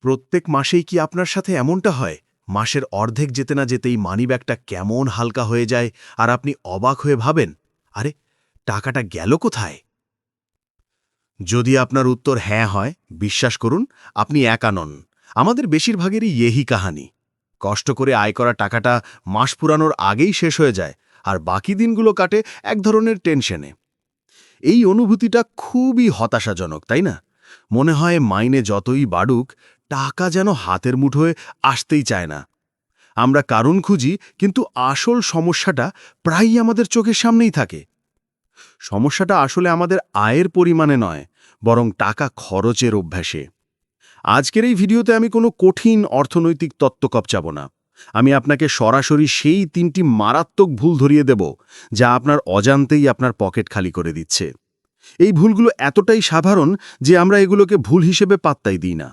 প্রত্যেক মাসেই কি আপনার সাথে এমনটা হয়? মাসের অর্ধেক যেতে না যেতেই মানিব্যাগটা কেমন হালকা হয়ে যায় আর আপনি অবাক হয়ে ভাবেন, আরে, টাকাটা গেল কোথায়? যদি আপনার উত্তর হ্যাঁ হয়, বিশ্বাস করুন, আপনি একা নন। আমাদের বেশিরভাগেরই ইয়েহি কাহানি। কষ্ট করে আয় করা টাকাটা মাস পুরানোর আগেই শেষ হয়ে যায় আর বাকি দিনগুলো কাটে এক ধরনের টেনশনে। এই অনুভূতিটা খুবই হতাশাজনক, তাই না? মনে হয় মাইনে যতই বাড়ুক, টাকা যেন হাতের মুঠোয় আসতেই চায় না। আমরা কারণ খুঁজি, কিন্তু আসল সমস্যাটা প্রায়ই আমাদের চোখের সামনেই থাকে। সমস্যাটা আসলে আমাদের আয়ের পরিমাণে নয়, বরং টাকা খরচের অভ্যাসে। আজকের এই ভিডিওতে আমি কোনো কঠিন অর্থনৈতিক তত্ত্ব কপচাব না। আমি আপনাকে সরাসরি সেই তিনটি মারাত্মক ভুল ধরিয়ে দেব, যা আপনার অজান্তেই আপনার পকেট খালি করে দিচ্ছে। এই ভুলগুলো এতটাই সাধারণ যে আমরা এগুলোকে ভুল হিসেবে পাত্তাই দিই না।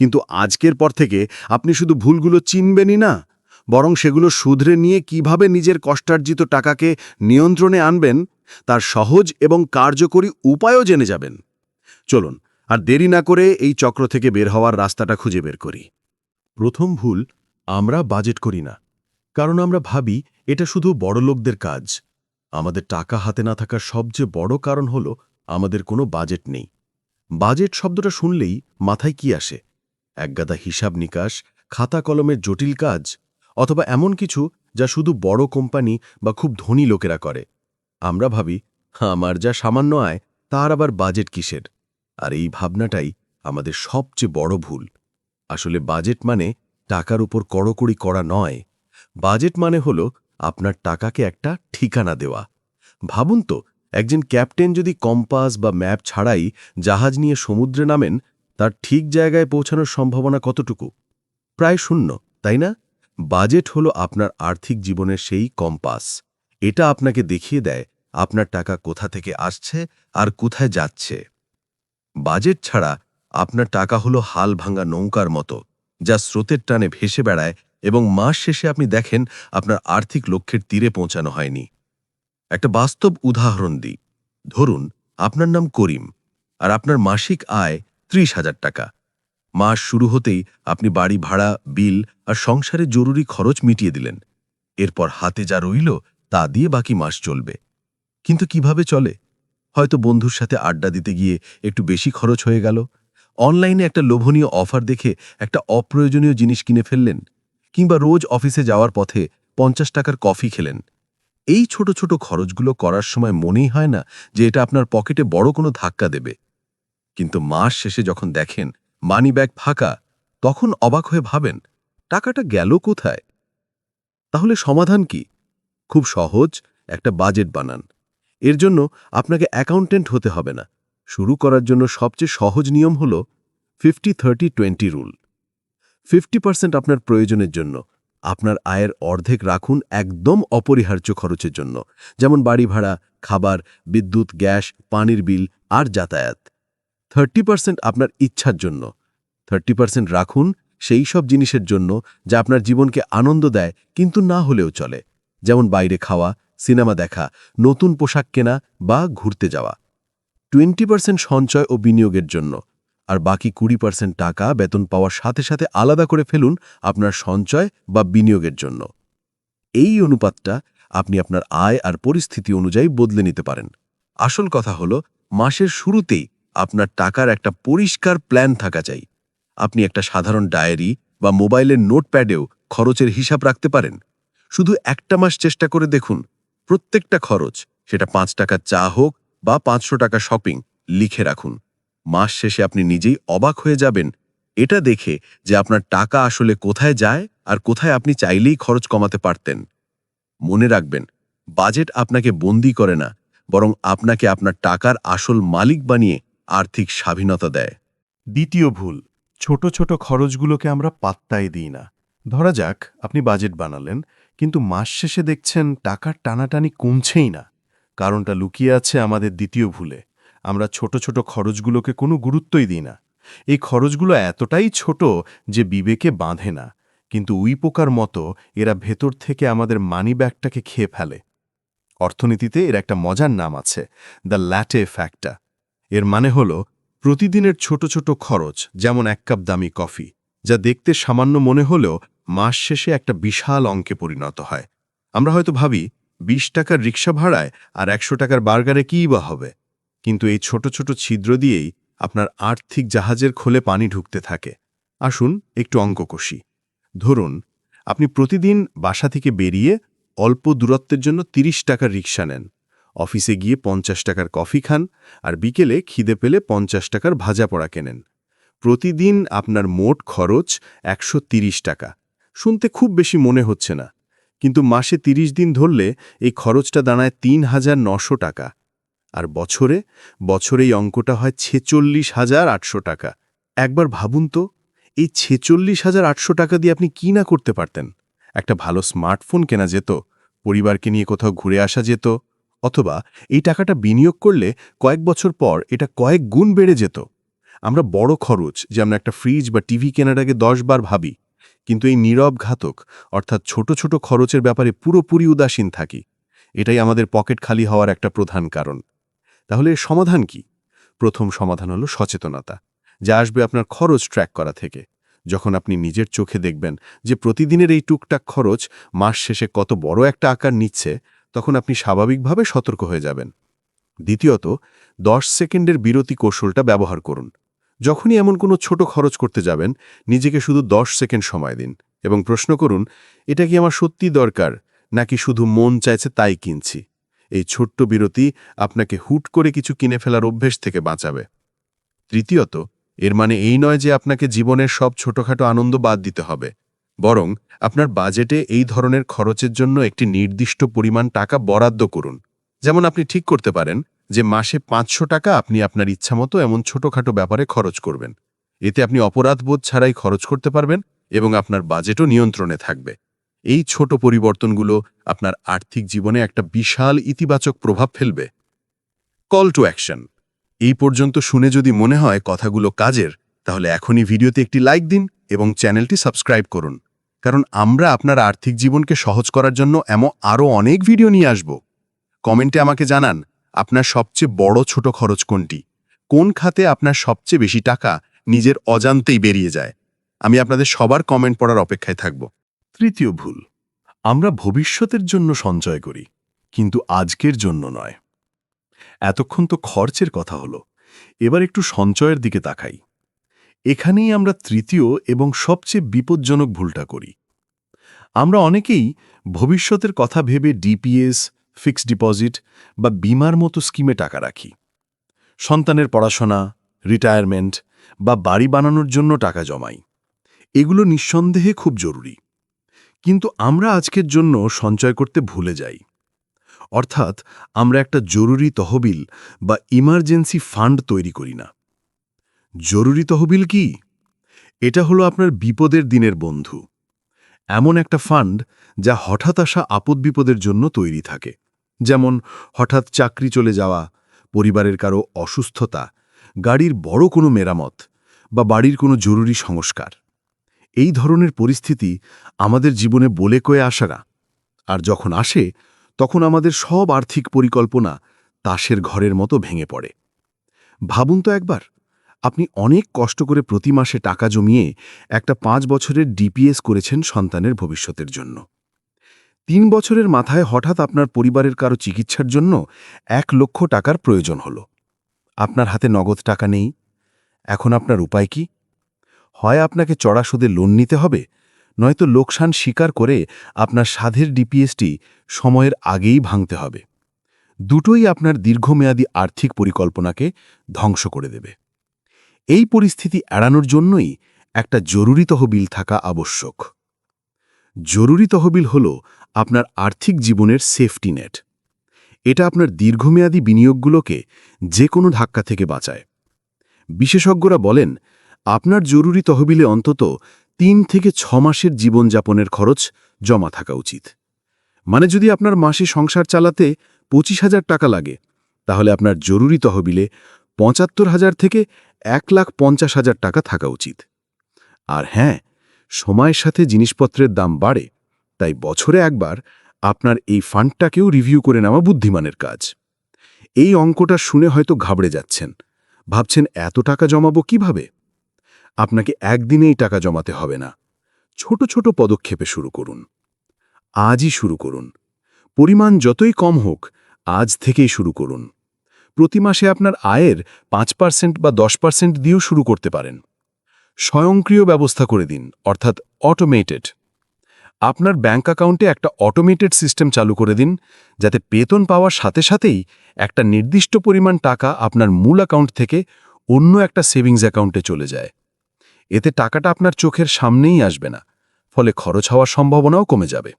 কিন্তু আজকের পর থেকে আপনি শুধু ভুলগুলো চিনবেনই না, বরং সেগুলো শুধরে নিয়ে কীভাবে নিজের কষ্টার্জিত টাকাকে নিয়ন্ত্রণে আনবেন, তার সহজ এবং কার্যকরী উপায়ও জেনে যাবেন। চলুন, আর দেরি না করে এই চক্র থেকে বের হওয়ার রাস্তাটা খুঁজে বের করি। প্রথম ভুল আমরা বাজেট করি না, কারণ আমরা ভাবি এটা শুধু বড়লোকদের কাজ। আমাদের টাকা হাতে না থাকার সবচেয়ে বড় কারণ হল আমাদের কোনো বাজেট নেই। বাজেট শব্দটা শুনলেই মাথায় কি আসে? একগাদা হিসাব নিকাশ, খাতা কলমের জটিল কাজ, অথবা এমন কিছু যা শুধু বড় কোম্পানি বা খুব ধনী লোকেরা করে। আমরা ভাবি, আমার যা সামান্য আয়, তার আবার বাজেট কিসের? আর এই ভাবনাটাই আমাদের সবচেয়ে বড় ভুল। আসলে বাজেট মানে টাকার উপর কড়কড়ি করা নয়। বাজেট মানে হল আপনার টাকাকে একটা ঠিকানা দেওয়া। ভাবুন তো, একজন ক্যাপ্টেন যদি কম্পাস বা ম্যাপ ছাড়াই জাহাজ নিয়ে সমুদ্রে নামেন, তার ঠিক জায়গায় পৌঁছানোর সম্ভাবনা কতটুকু? প্রায় শূন্য, তাই না? বাজেট হলো আপনার আর্থিক জীবনের সেই কম্পাস। এটা আপনাকে দেখিয়ে দেয় আপনার টাকা কোথা থেকে আসছে আর কোথায় যাচ্ছে। বাজেট ছাড়া আপনার টাকা হলো হাল ভাঙা নৌকার মতো, যা স্রোতের টানে ভেসে বেড়ায় এবং মাস শেষে আপনি দেখেন আপনার আর্থিক লক্ষ্যের তীরে পৌঁছানো হয়নি। একটা বাস্তব উদাহরণ দিই। ধরুন, আপনার নাম করিম আর আপনার মাসিক আয় ত্রিশ হাজার টাকা। মাস শুরু হতেই আপনি বাড়ি ভাড়া, বিল আর সংসারে জরুরি খরচ মিটিয়ে দিলেন। এরপর হাতে যা রইল তা দিয়ে বাকি মাস চলবে। কিন্তু কীভাবে চলে? হয়তো বন্ধুর সাথে আড্ডা দিতে গিয়ে একটু বেশি খরচ হয়ে গেল। অনলাইনে একটা লোভনীয় অফার দেখে একটা অপ্রয়োজনীয় জিনিস কিনে ফেললেন। কিংবা রোজ অফিসে যাওয়ার পথে পঞ্চাশ টাকার কফি খেলেন। এই ছোট ছোট খরচগুলো করার সময় মনেই হয় না যে এটা আপনার পকেটে বড় কোনো ধাক্কা দেবে। কিন্তু মাস শেষে যখন দেখেন মানি ব্যাগ ফাঁকা, তখন অবাক হয়ে ভাবেন, টাকাটা গেল কোথায়? তাহলে সমাধান কি? খুব সহজ, একটা বাজেট বানান। এর জন্য আপনাকে অ্যাকাউন্টেন্ট হতে হবে না। শুরু করার জন্য সবচেয়ে সহজ নিয়ম হল fifty thirty twenty rule. Fifty percent আপনার প্রয়োজনের জন্য। আপনার আয়ের অর্ধেক রাখুন একদম অপরিহার্য খরচের জন্য। যেমন বাড়ি ভাড়া, খাবার, বিদ্যুৎ, গ্যাস, পানির বিল আর যাতায়াত। থার্টি পার্সেন্ট আপনার ইচ্ছার জন্য। থার্টি পার্সেন্ট রাখুন সেই সব জিনিসের জন্য যা আপনার জীবনকে আনন্দ দেয় কিন্তু না হলেও চলে। যেমন বাইরে খাওয়া, সিনেমা দেখা, নতুন পোশাক কেনা বা ঘুরতে যাওয়া। টোয়েন্টি পার্সেন্ট সঞ্চয় ও বিনিয়োগের জন্য। আর বাকি কুড়ি পার্সেন্ট টাকা বেতন পাওয়ার সাথে সাথে আলাদা করে ফেলুন আপনার সঞ্চয় বা বিনিয়োগের জন্য। এই অনুপাতটা আপনি আপনার আয় আর পরিস্থিতি অনুযায়ী বদলে নিতে পারেন। আসল কথা হলো, মাসের শুরুতেই আপনার টাকার একটা পরিষ্কার প্ল্যান থাকা চাই। আপনি একটা সাধারণ ডায়েরি বা মোবাইলের নোটপ্যাডেও খরচের হিসাব রাখতে পারেন। শুধু একটা মাস চেষ্টা করে দেখুন, প্রত্যেকটা খরচ, সেটা পাঁচ টাকা চা হোক বা পাঁচশো টাকা শপিং, লিখে রাখুন। মাস শেষে আপনি নিজেই অবাক হয়ে যাবেন। এটা দেখে যে আপনার টাকা আসলে কোথায় যায় আর কোথায় আপনি চাইলেই খরচ কমাতে পারতেন। মনে রাখবেন, বাজেট আপনাকে বন্দি করে না, বরং আপনাকে আপনার টাকার আসল মালিক বানিয়ে আর্থিক স্বাধীনতা দেয়। দ্বিতীয় ভুল, ছোট ছোট খরচগুলোকে আমরা পাত্তাই দিই না। ধরা যাক, আপনি বাজেট বানালেন, কিন্তু মাস শেষে দেখছেন টাকার টানাটানি কমছেই না। কারণটা লুকিয়ে আছে আমাদের দ্বিতীয় ভুলে। আমরা ছোট ছোট খরচগুলোকে কোনো গুরুত্বই দিই না। এই খরচগুলো এতটাই ছোট যে বিবেকে বাঁধে না। কিন্তু উই পোকার মতো এরা ভেতর থেকে আমাদের মানি ব্যাগটাকে খেয়ে ফেলে। অর্থনীতিতে এর একটা মজার নাম আছে, দ্য ল্যাটে ফ্যাক্টা। এর মানে হল প্রতিদিনের ছোট ছোট খরচ, যেমন এক কাপ দামি কফি, যা দেখতে সামান্য মনে হলেও মাস শেষে একটা বিশাল অঙ্কে পরিণত হয়। আমরা হয়তো ভাবি ২০ টাকার রিক্সা ভাড়ায় আর একশো টাকার বার্গারে কী বা হবে? কিন্তু এই ছোট ছোট ছিদ্র দিয়েই আপনার আর্থিক জাহাজের খোলে পানি ঢুকতে থাকে। আসুন একটু অঙ্ক কষি। ধরুন, আপনি প্রতিদিন বাসা থেকে বেরিয়ে অল্প দূরত্বের জন্য ৩০ টাকার রিক্সা নেন। অফিসে গিয়ে পঞ্চাশ টাকার কফি খান আর বিকেলে খিদে পেলে পঞ্চাশ টাকার ভাজা পড়া কেনেন। প্রতিদিন আপনার মোট খরচ একশো টাকা। শুনতে খুব বেশি মনে হচ্ছে না, কিন্তু মাসে ৩০ দিন ধরলে এই খরচটা দাঁড়ায় তিন হাজার নশো টাকা। আর বছরে বছরে এই অঙ্কটা হয় ছেচল্লিশ হাজার আটশো টাকা। একবার ভাবুন তো, এই ছেচল্লিশ হাজার আটশো টাকা দিয়ে আপনি কি না করতে পারতেন? একটা ভালো স্মার্টফোন কেনা যেত, পরিবারকে নিয়ে কোথাও ঘুরে আসা যেত, অথবা এই টাকাটা বিনিয়োগ করলে কয়েক বছর পর এটা কয়েক গুণ বেড়ে যেত। আমরা বড় খরচ যে আমরা একটা ফ্রিজ বা টিভি কেনার আগে দশ বার ভাবি, কিন্তু এই নীরব ঘাতক, অর্থাৎ ছোট ছোট খরচের ব্যাপারে পুরোপুরি উদাসীন থাকি, এটাই আমাদের পকেট খালি হওয়ার একটা প্রধান কারণ। তাহলে সমাধান কি? প্রথম সমাধান হলো সচেতনতা, যা আসবে আপনার খরচ ট্র্যাক করা থেকে। যখন আপনি নিজের চোখে দেখবেন যে প্রতিদিনের এই টুকটাক খরচ মাস শেষে কত বড় একটা আকার নিচ্ছে, তখন আপনি স্বাভাবিকভাবে সতর্ক হয়ে যাবেন। দ্বিতীয়ত, দশ সেকেন্ডের বিরতি কৌশলটা ব্যবহার করুন। যখনই এমন কোনো ছোট খরচ করতে যাবেন, নিজেকে শুধু দশ সেকেন্ড সময় দিন এবং প্রশ্ন করুন, এটা কি আমার সত্যি দরকার? নাকি শুধু মন চাইছে তাই কিনছি? এই ছোট্ট বিরতি আপনাকে হুট করে কিছু কিনে ফেলার অভ্যেস থেকে বাঁচাবে। তৃতীয়ত, এর মানে এই নয় যে আপনাকে জীবনের সব ছোটখাটো আনন্দ বাদ দিতে হবে। বরং আপনার বাজেটে এই ধরনের খরচের জন্য একটি নির্দিষ্ট পরিমাণ টাকা বরাদ্দ করুন। যেমন আপনি ঠিক করতে পারেন যে মাসে পাঁচশো টাকা আপনি আপনার ইচ্ছামতো এমন ছোটখাটো ব্যাপারে খরচ করবেন। এতে আপনি অপরাধবোধ ছাড়াই খরচ করতে পারবেন এবং আপনার বাজেটও নিয়ন্ত্রণে থাকবে। এই ছোট পরিবর্তনগুলো আপনার আর্থিক জীবনে একটা বিশাল ইতিবাচক প্রভাব ফেলবে। কল টু অ্যাকশন এই পর্যন্ত শুনে যদি মনে হয় কথাগুলো কাজের, তাহলে এখনই ভিডিওতে একটি লাইক দিন এবং চ্যানেলটি সাবস্ক্রাইব করুন। কারণ আমরা আপনার আর্থিক জীবনকে সহজ করার জন্য এমন আরও অনেক ভিডিও নিয়ে আসব। কমেন্টে আমাকে জানান, আপনার সবচেয়ে বড় ছোট খরচ কোনটি? কোন খাতে আপনার সবচেয়ে বেশি টাকা নিজের অজান্তেই বেরিয়ে যায়? আমি আপনাদের সবার কমেন্ট পড়ার অপেক্ষায় থাকব। তৃতীয় ভুল। আমরা ভবিষ্যতের জন্য সঞ্চয় করি, কিন্তু আজকের জন্য নয়। এতক্ষণ তো খরচের কথা হলো, এবার একটু সঞ্চয়ের দিকে তাকাই। এখানেই আমরা তৃতীয় এবং সবচেয়ে বিপজ্জনক ভুলটা করি। আমরা অনেকেই ভবিষ্যতের কথা ভেবে ডিপিএস, ফিক্সড ডিপোজিট বা বিমার মতো স্কিমে টাকা রাখি। সন্তানের পড়াশোনা, রিটায়ারমেন্ট বা বাড়ি বানানোর জন্য টাকা জমাই। এগুলো নিঃসন্দেহে খুব জরুরি। কিন্তু আমরা আজকের জন্য সঞ্চয় করতে ভুলে যাই। অর্থাৎ আমরা একটা জরুরি তহবিল বা ইমার্জেন্সি ফান্ড তৈরি করি না। জরুরি তহবিল কি? এটা হলো আপনার বিপদের দিনের বন্ধু। এমন একটা ফান্ড যা হঠাৎ আসা আপদ বিপদের জন্য তৈরি থাকে। যেমন হঠাৎ চাকরি চলে যাওয়া, পরিবারের কারও অসুস্থতা, গাড়ির বড় কোনো মেরামত বা বাড়ির কোনো জরুরি সংস্কার। এই ধরনের পরিস্থিতি আমাদের জীবনে বলে কয়ে আসা না। আর যখন আসে, তখন আমাদের সব আর্থিক পরিকল্পনা তাসের ঘরের মতো ভেঙে পড়ে। ভাবুন তো একবার, আপনি অনেক কষ্ট করে প্রতি মাসে টাকা জমিয়ে একটা পাঁচ বছরের ডিপিএস করেছেন সন্তানের ভবিষ্যতের জন্য। তিন বছরের মাথায় হঠাৎ আপনার পরিবারের কারও চিকিৎসার জন্য এক লক্ষ টাকার প্রয়োজন হল। আপনার হাতে নগদ টাকা নেই। এখন আপনার উপায় কি? হয় আপনাকে চড়া সুদে লোন নিতে হবে? নয়তো লোকসান স্বীকার করে আপনার সাধের ডিপিএসটি সময়ের আগেই ভাঙতে হবে। দুটোই আপনার দীর্ঘমেয়াদী আর্থিক পরিকল্পনাকে ধ্বংস করে দেবে। এই পরিস্থিতি এড়ানোর জন্যই একটা জরুরি তহবিল থাকা আবশ্যক। জরুরি তহবিল হল আপনার আর্থিক জীবনের সেফটি নেট। এটা আপনার দীর্ঘমেয়াদী বিনিয়োগগুলোকে যে কোনো ধাক্কা থেকে বাঁচায়। বিশেষজ্ঞরা বলেন আপনার জরুরি তহবিলে অন্তত তিন থেকে ছ মাসের জীবনযাপনের খরচ জমা থাকা উচিত। মানে যদি আপনার মাসে সংসার চালাতে পঁচিশ হাজার টাকা লাগে, তাহলে আপনার জরুরি তহবিলে পঁচাত্তর হাজার থেকে এক লাখ পঞ্চাশ হাজার টাকা থাকা উচিত। আর হ্যাঁ সময়ের সাথে জিনিসপত্রের দাম বাড়ে, তাই বছরে একবার আপনার এই ফান্ডটাকেও রিভিউ করে নেওয়া বুদ্ধিমানের কাজ। এই অঙ্কটা শুনে হয়তো ঘাবড়ে যাচ্ছেন। ভাবছেন, এত টাকা জমাবো কীভাবে? আপনাকে একদিনেই টাকা জমাতে হবে না। ছোট ছোট পদক্ষেপে শুরু করুন। আজই শুরু করুন। পরিমাণ যতই কম হোক, আজ থেকেই শুরু করুন। প্রতি মাসে আপনার আয়ের পাঁচ পার্সেন্ট বা দশ পার্সেন্ট দিয়েও শুরু করতে পারেন। স্বয়ংক্রিয় ব্যবস্থা করে দিন, অর্থাৎ অটোমেটেড আপনার ব্যাঙ্ক অ্যাকাউন্টে একটা অটোমেটেড সিস্টেম চালু করে দিন, যাতে বেতন পাওয়ার সাথে সাথেই একটা নির্দিষ্ট পরিমাণ টাকা আপনার মূল অ্যাকাউন্ট থেকে অন্য একটা সেভিংস অ্যাকাউন্টে চলে যায়। এতে টাকাটা আপনার চোখের সামনেই আসবে না, ফলে খরচ হওয়ার সম্ভাবনাও কমে যাবে।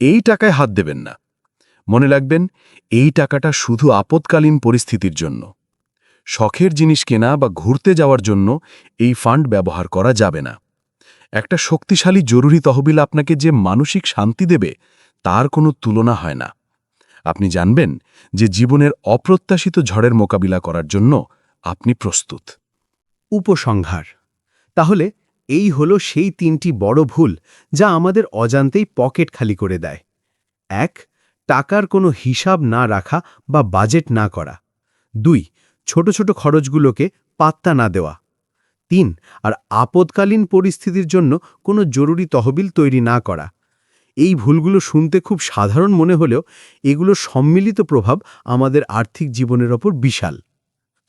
এই টাকায় হাত দেবেন না। মনে রাখবেন, এই টাকাটা শুধু আপৎকালীন পরিস্থিতির জন্য। শখের জিনিস কেনা বা ঘুরতে যাওয়ার জন্য এই ফান্ড ব্যবহার করা যাবে না। একটা শক্তিশালী জরুরি তহবিল আপনাকে যে মানসিক শান্তি দেবে, তার কোনো তুলনা হয় না। আপনি জানবেন যে জীবনের অপ্রত্যাশিত ঝড়ের মোকাবিলা করার জন্য আপনি প্রস্তুত। উপসংহার তাহলে এই হলো সেই তিনটি বড় ভুল যা আমাদের অজান্তেই পকেট খালি করে দেয়। এক, টাকার কোনো হিসাব না রাখা বা বাজেট না করা। দুই, ছোট ছোট খরচগুলোকে পাত্তা না দেওয়া। তিন, আর আপদকালীন পরিস্থিতির জন্য কোনো জরুরি তহবিল তৈরি না করা। এই ভুলগুলো শুনতে খুব সাধারণ মনে হলেও এগুলো সম্মিলিত প্রভাব আমাদের আর্থিক জীবনের ওপর বিশাল।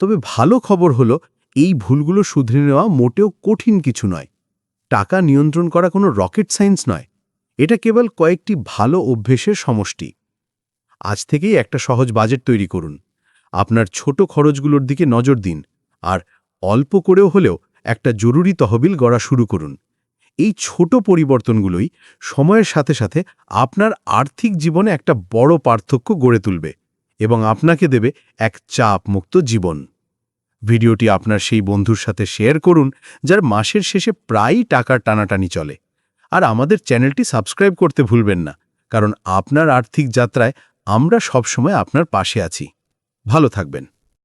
তবে ভালো খবর হলো এই ভুলগুলো শুধরে নেওয়া মোটেও কঠিন কিছু নয়। টাকা নিয়ন্ত্রণ করা কোনো রকেট সায়েন্স নয়। এটা কেবল কয়েকটি ভালো অভ্যেসের সমষ্টি। আজ থেকেই একটা সহজ বাজেট তৈরি করুন। আপনার ছোট খরচগুলোর দিকে নজর দিন আর অল্প করেও হলেও একটা জরুরি তহবিল গড়া শুরু করুন। এই ছোট পরিবর্তনগুলোই সময়ের সাথে সাথে আপনার আর্থিক জীবনে একটা বড় পার্থক্য গড়ে তুলবে এবং আপনাকে দেবে এক চাপমুক্ত জীবন। ভিডিওটি আপনার সেই বন্ধুর সাথে শেয়ার করুন, যার মাসের শেষে প্রায়ই টাকার টানাটানি চলে। আর আমাদের চ্যানেলটি সাবস্ক্রাইব করতে ভুলবেন না, কারণ আপনার আর্থিক যাত্রায় আমরা সবসময় আপনার পাশে আছি। ভালো থাকবেন।